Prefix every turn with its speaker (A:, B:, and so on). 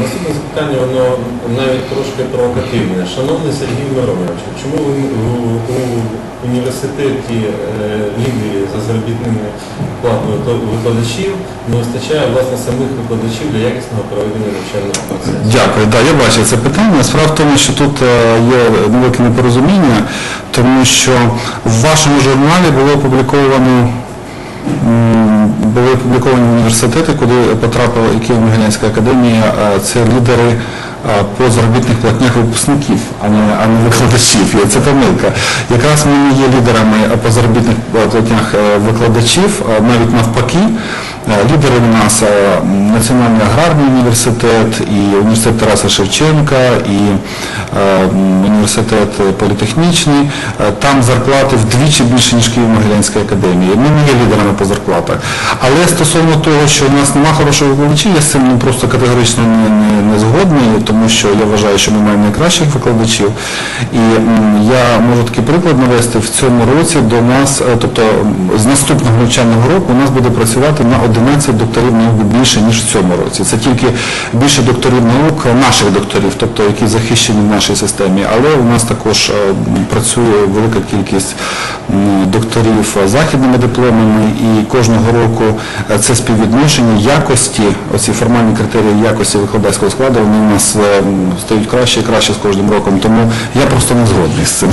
A: Наступне запитання, воно навіть трошки провокативне. Шановний Сергій Миронович, чому ви у, університеті е, лідерів за заробітними платами викладачів не вистачає власне самих викладачів для якісного проведення навчального процесу?
B: Дякую. Да, я бачив це питання. Справа в тому, що тут е, є велике непорозуміння, тому що в вашому журналі було опубліковано були опубліковані університети, куди потрапила і Києво-Могилянська академія. Це лідери по заробітних платнях випускників, а не, а не викладачів. Це помилка. Якраз ми не є лідерами по заробітних платнях е, викладачів, навіть навпаки. Е, Лідери у нас е, Національний аграрний університет, і університет Тараса Шевченка, і університет політехнічний. Е, Там зарплати вдвічі більше, ніж Києво-Могилянська академія. Ми не є лідерами по зарплатах. Але стосовно того, що у нас немає хороших викладачів, я з цим ну, просто категорично не, не, не згодний, тому що я вважаю, що ми маємо найкращих викладачів. І я можу такий приклад навести в цьому році до нас, е, тобто з наступного навчального року у нас буде працювати на 11 докторів наук більше, ніж в цьому році. Це тільки більше докторів наук, е, наших докторів, тобто які захищені в нашій системі. Але у нас також е, працює велика кількість докторів е, західними дипломами, і кожного року е, це співвідношення якості, оці формальні критерії якості викладацького складу, вони у нас стають краще і краще з кожним роком. Тому я просто не згодний з цим.